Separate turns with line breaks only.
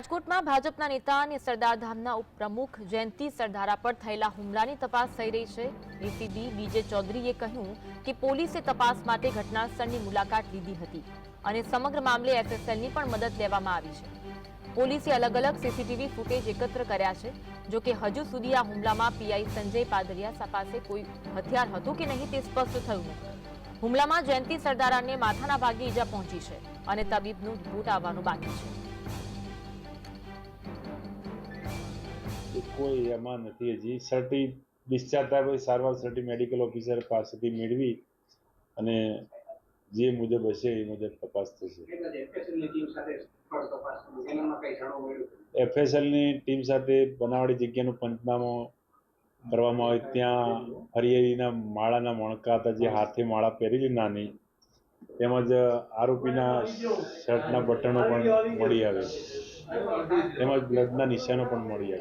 રાજકોટમાં ભાજપના નેતા અને સરદારધામના ઉપપ્રમુખ જયંતિ સરદારા પર થયેલા હુમલાની તપાસ થઈ રહી છે. એસીબી બીજે ચૌધરીએ કહ્યું કે પોલીસે તપાસ માટે ઘટના સ્થળની મુલાકાત લીધી હતી અને સમગ્ર મામલે એફએસએલની પણ મદદ લેવામાં આવી છે. પોલીસે અલગ અલગ સીસીટીવી ફૂટેજ એકત્ર કર્યા છે, જો કે હજુ સુધી આ હુમલામાં પીઆઈ સંજય પાદરિયા પાસે કોઈ હથિયાર હતું કે નહીં તે સ્પષ્ટ થયું નથી. હુમલામાં જયંતિ સરદારાને માથાના ભાગે ઈજા પહોંચી છે અને તબીબનું રિપોર્ટ આવવાનું બાકી છે.
એ કોઈ એમાં નથી હજી. સર્ટી ડિસ્ચાર્જ થાય પછી સારવાર સર્ટી મેડિકલ ઓફિસર પાસેથી મેળવી અને જે મુજબ હશે એ મુજબ તપાસ થશે.
એફએસએલની ટીમ સાથે
બનાવટી જગ્યાનું પંચનામો કરવામાં આવે ત્યાં હરિયરીના માળાના મણકા હતા જે હાથે માળા પહેરેલી નાની. તેમજ આરોપીના શર્ટના બટનો પણ મળી આવે. તેમજ બ્લડના નિશાનો પણ મળી આવે.